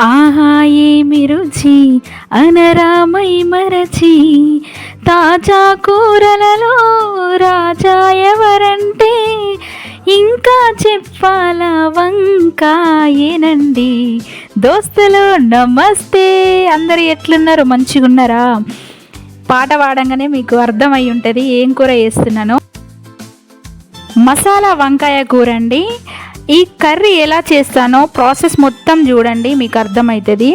ఆహా ఏమి రుచి? అనరామై మరచి. తాజా కూరలలో రాజా ఎవరంటే? ఇంకా చెప్పాల వంకాయేనండి. దోస్తులు నమస్తే. అందరు ఎట్లున్నారు? మంచిగా ఉన్నారా పాట పాడంగానే మీకు అర్థమై ఉంటుంది ఏం కూర వేస్తున్నాను మసాలా వంకాయ కూర అండి ఈ కర్రీ ఎలా చేస్తానో ప్రాసెస్ మొత్తం చూడండి మీకు అర్థమవుతుంది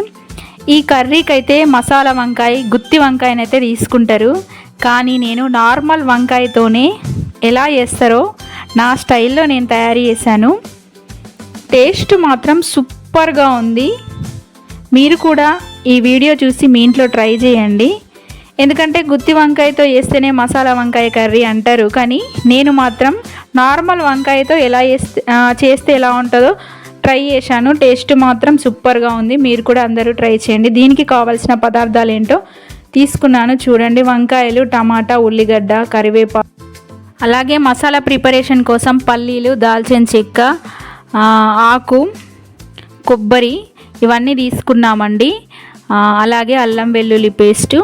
ఈ కర్రీకి అయితే మసాలా వంకాయ గుత్తి వంకాయనైతే తీసుకుంటారు. కానీ నేను నార్మల్ వంకాయతోనే ఎలా చేస్తారో నా స్టైల్లో నేను తయారు చేశాను. టేస్ట్ మాత్రం సూపర్గా ఉంది. మీరు కూడా ఈ వీడియో చూసి మీ ఇంట్లో ట్రై చేయండి. ఎందుకంటే గుత్తి వంకాయతో వేస్తేనే మసాలా వంకాయ కర్రీ అంటారు కానీ నేను మాత్రం నార్మల్ వంకాయతో ఎలా చేస్తే చేస్తే ఎలా ఉంటుందో ట్రై చేశాను. టేస్ట్ మాత్రం సూపర్గా ఉంది. మీరు కూడా అందరూ ట్రై చేయండి. దీనికి కావాల్సిన పదార్థాలు ఏంటో తీసుకున్నాను. చూడండి వంకాయలు టమాటా ఉల్లిగడ్డ కరివేపాకు. అలాగే మసాలా ప్రిపరేషన్ కోసం పల్లీలు దాల్చిన చెక్క ఆకు కొబ్బరి ఇవన్నీ తీసుకున్నామండి. అలాగే అల్లం వెల్లుల్లి పేస్టు.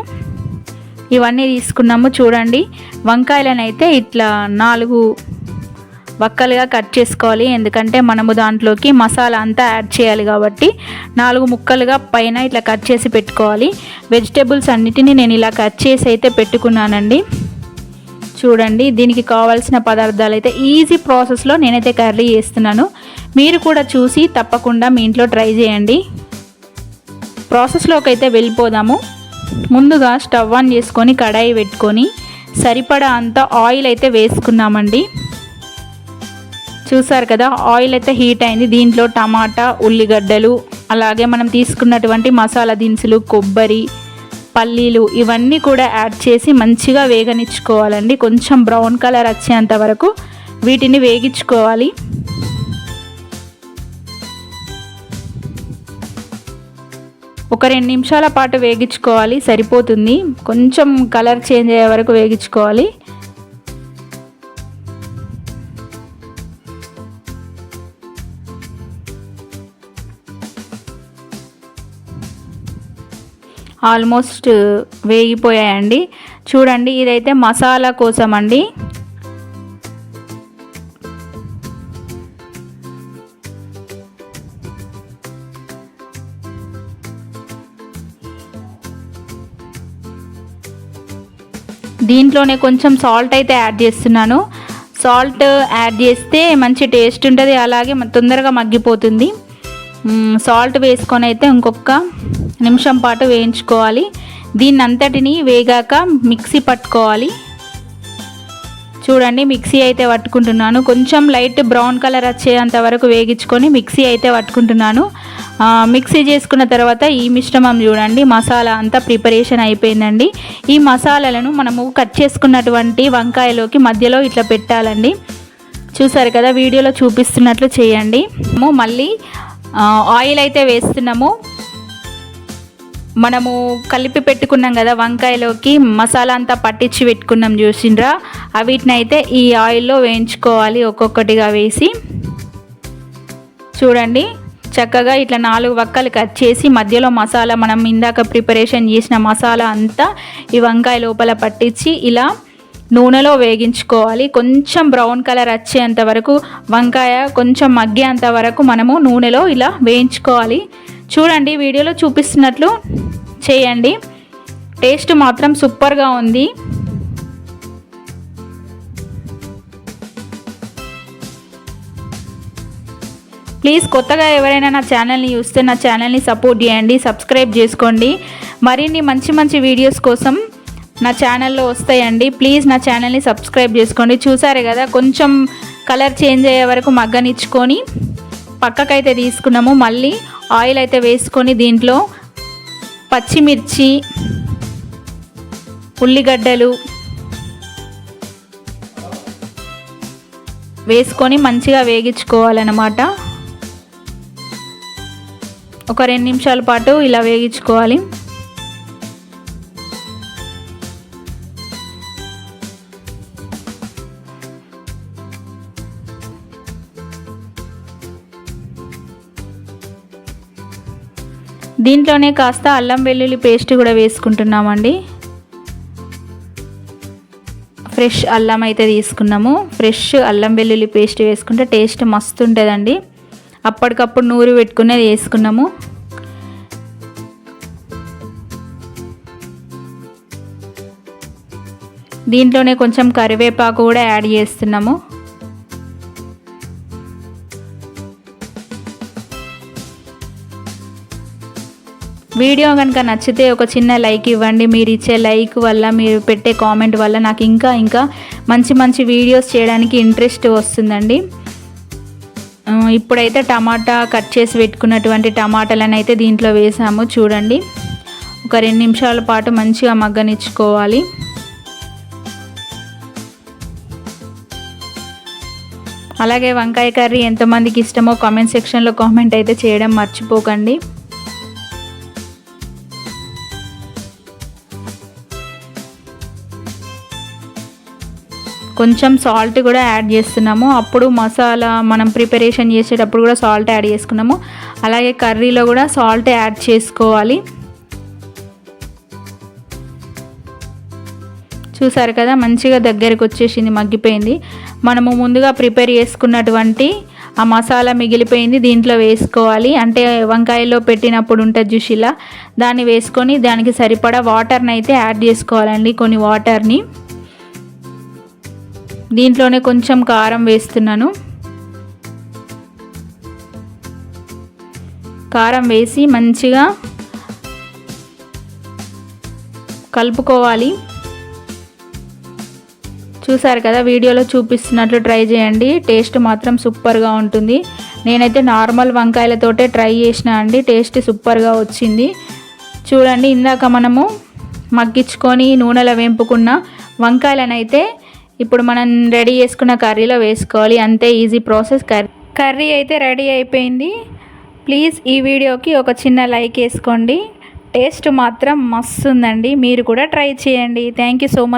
ఇవన్నీ తీసుకున్నాము చూడండి. వంకాయలను అయితే ఇట్లా నాలుగు వక్కలుగా కట్ చేసుకోవాలి. ఎందుకంటే మనము దాంట్లోకి మసాలా అంతా యాడ్ చేయాలి కాబట్టి నాలుగు ముక్కలుగా పైన ఇట్లా కట్ చేసి పెట్టుకోవాలి. వెజిటేబుల్స్ అన్నిటిని నేను ఇలా కట్ చేసి అయితే పెట్టుకున్నానండి. చూడండి దీనికి కావాల్సిన పదార్థాలు అయితే ఈజీ ప్రాసెస్లో నేనైతే కర్రీ చేస్తున్నాను. మీరు కూడా చూసి తప్పకుండా మీ ఇంట్లో ట్రై చేయండి. ప్రాసెస్లోకి అయితే వెళ్ళిపోదాము. ముందుగా స్టవ్ ఆన్ చేసుకొని కడాయి పెట్టుకొని సరిపడా అంత ఆయిల్ అయితే వేసుకున్నామండి. చూసారు కదా ఆయిల్ అయితే హీట్ అయింది. దీంట్లో టమాటా ఉల్లిగడ్డలు అలాగే మనం తీసుకున్నటువంటి మసాలా దినుసులు కొబ్బరి పల్లీలు ఇవన్నీ కూడా యాడ్ చేసి మంచిగా వేగనిచ్చుకోవాలండి. కొంచెం బ్రౌన్ కలర్ వచ్చేంత వరకు వీటిని వేగించుకోవాలి. ఒక రెండు నిమిషాల పాటు వేగించుకోవాలి సరిపోతుంది. కొంచెం కలర్ చేంజ్ అయ్యే వరకు వేగించుకోవాలి. ఆల్మోస్ట్ వేగిపోయాయండి. చూడండి ఇదైతే మసాలా కోసం అండి దీంట్లోనే కొంచెం సాల్ట్ అయితే యాడ్ చేస్తున్నాను. సాల్ట్ యాడ్ చేస్తే మంచి టేస్ట్ ఉంటుంది అలాగే తొందరగా మగ్గిపోతుంది. సాల్ట్ వేసుకొని అయితే ఇంకొక నిమిషం పాటు వేయించుకోవాలి. దీన్ని అంతటిని వేగాక మిక్సీ పట్టుకోవాలి. చూడండి మిక్సీ అయితే పట్టుకుంటున్నాను. కొంచెం లైట్ బ్రౌన్ కలర్ వచ్చేంత వరకు వేగించుకొని మిక్సీ అయితే పట్టుకుంటున్నాను. మిక్సీ చేసుకున్న తర్వాత ఈ మిశ్రమం చూడండి మసాలా అంతా ప్రిపరేషన్ అయిపోయిందండి. ఈ మసాలాలను మనము కట్ చేసుకున్నటువంటి వంకాయలోకి మధ్యలో ఇట్లా పెట్టాలండి. చూసారు కదా వీడియోలో చూపిస్తున్నట్లు చేయండి. మళ్ళీ ఆయిల్ అయితే వేస్తున్నాము. మనము కలిపి పెట్టుకున్నాం కదా వంకాయలోకి మసాలా అంతా పట్టించి పెట్టుకున్నాం చూసిండ్రా. వీటిని అయితే ఈ ఆయిల్లో వేయించుకోవాలి ఒక్కొక్కటిగా వేసి. చూడండి చక్కగా ఇట్లా నాలుగు వక్కలు కట్ చేసి మధ్యలో మసాలా మనం ఇందాక ప్రిపరేషన్ చేసిన మసాలా అంతా ఈ వంకాయ లోపల పట్టించి ఇలా నూనెలో వేగించుకోవాలి. కొంచెం బ్రౌన్ కలర్ వచ్చేంత వరకు వంకాయ కొంచెం మగ్గేంత వరకు మనము నూనెలో ఇలా వేయించుకోవాలి. చూడండి వీడియోలో చూపిస్తున్నట్లు చేయండి. టేస్ట్ మాత్రం సూపర్గా ఉంది. ప్లీజ్ కొత్తగా ఎవరైనా నా ఛానల్ని చూస్తే నా ఛానల్ని సపోర్ట్ చేయండి సబ్స్క్రైబ్ చేసుకోండి. మరిన్ని మంచి మంచి వీడియోస్ కోసం నా ఛానల్లో వస్తాయండి. ప్లీజ్ నా ఛానల్ని సబ్స్క్రైబ్ చేసుకోండి. చూసారే కదా కొంచెం కలర్ చేంజ్ అయ్యే వరకు మగ్గనిచ్చుకొని పక్కకైతే తీసుకున్నాము. మళ్ళీ ఆయిల్ అయితే వేసుకొని దీంట్లో పచ్చిమిర్చి ఉల్లిగడ్డలు వేసుకొని మంచిగా వేగించుకోవాలన్నమాట. ఒక రెండు నిమిషాల పాటు ఇలా వేగించుకోవాలి. దీంట్లోనే కాస్త అల్లం వెల్లుల్లి పేస్ట్ కూడా వేసుకుంటున్నామండి. ఫ్రెష్ అల్లం అయితే తీసుకున్నాము. ఫ్రెష్ అల్లం వెల్లుల్లి పేస్ట్ వేసుకుంటే టేస్ట్ మస్తు ఉంటుందండి. అప్పటికప్పుడు నూరు పెట్టుకునేది వేసుకున్నాము. దీంట్లోనే కొంచెం కరివేపాకు కూడా యాడ్ చేస్తున్నాము. వీడియో కనుక నచ్చితే ఒక చిన్న లైక్ ఇవ్వండి. మీరు ఇచ్చే లైక్ వల్ల మీరు పెట్టే కామెంట్ వల్ల నాకు ఇంకా ఇంకా మంచి మంచి వీడియోస్ చేయడానికి ఇంట్రెస్ట్ వస్తుందండి. ఇప్పుడైతే టమాటా కట్ చేసి పెట్టుకున్నటువంటి టమాటాలను అయితే దీంట్లో వేసాము. చూడండి. ఒక రెండు నిమిషాల పాటు మంచిగా మగ్గనిచ్చుకోవాలి. అలాగే వంకాయ కర్రీ ఎంతమందికి ఇష్టమో కామెంట్ సెక్షన్లో కామెంట్ అయితే చేయడం మర్చిపోకండి. కొంచెం సాల్ట్ కూడా యాడ్ చేస్తున్నాము. అప్పుడు మసాలా మనం ప్రిపరేషన్ చేసేటప్పుడు కూడా సాల్ట్ యాడ్ చేసుకున్నాము. అలాగే కర్రీలో కూడా సాల్ట్ యాడ్ చేసుకోవాలి. చూసారు కదా మంచిగా దగ్గరకు వచ్చేసింది మగ్గిపోయింది. మనము ముందుగా ప్రిపేర్ చేసుకున్నటువంటి ఆ మసాలా మిగిలిపోయింది దీంట్లో వేసుకోవాలి. అంటే వంకాయలో పెట్టినప్పుడు ఉంటుంది జ్యూషిలా దాన్ని వేసుకొని దానికి సరిపడా వాటర్ని అయితే యాడ్ చేసుకోవాలండి కొన్ని వాటర్ని దీంట్లోనే కొంచెం కారం వేస్తున్నాను. కారం వేసి మంచిగా కలుపుకోవాలి. చూసారు కదా వీడియోలో చూపిస్తున్నట్లు ట్రై చేయండి. టేస్ట్ మాత్రం సూపర్గా ఉంటుంది. నేనైతే నార్మల్ వంకాయలతోటే ట్రై చేసిన అండి టేస్ట్ సూపర్గా వచ్చింది. చూడండి ఇందాక మనము మగ్గించుకొని నూనెలో వేంపుకున్న వంకాయలనైతే ఇప్పుడు మనం రెడీ చేసుకున్న కర్రీలో వేసుకోవాలి. అంతే ఈజీ ప్రాసెస్ కర్రీ. కర్రీ అయితే రెడీ అయిపోయింది. ప్లీజ్ ఈ వీడియోకి ఒక చిన్న లైక్ వేసుకోండి. టేస్ట్ మాత్రం మస్తు ఉందండి మీరు కూడా ట్రై చేయండి. Thank you so much.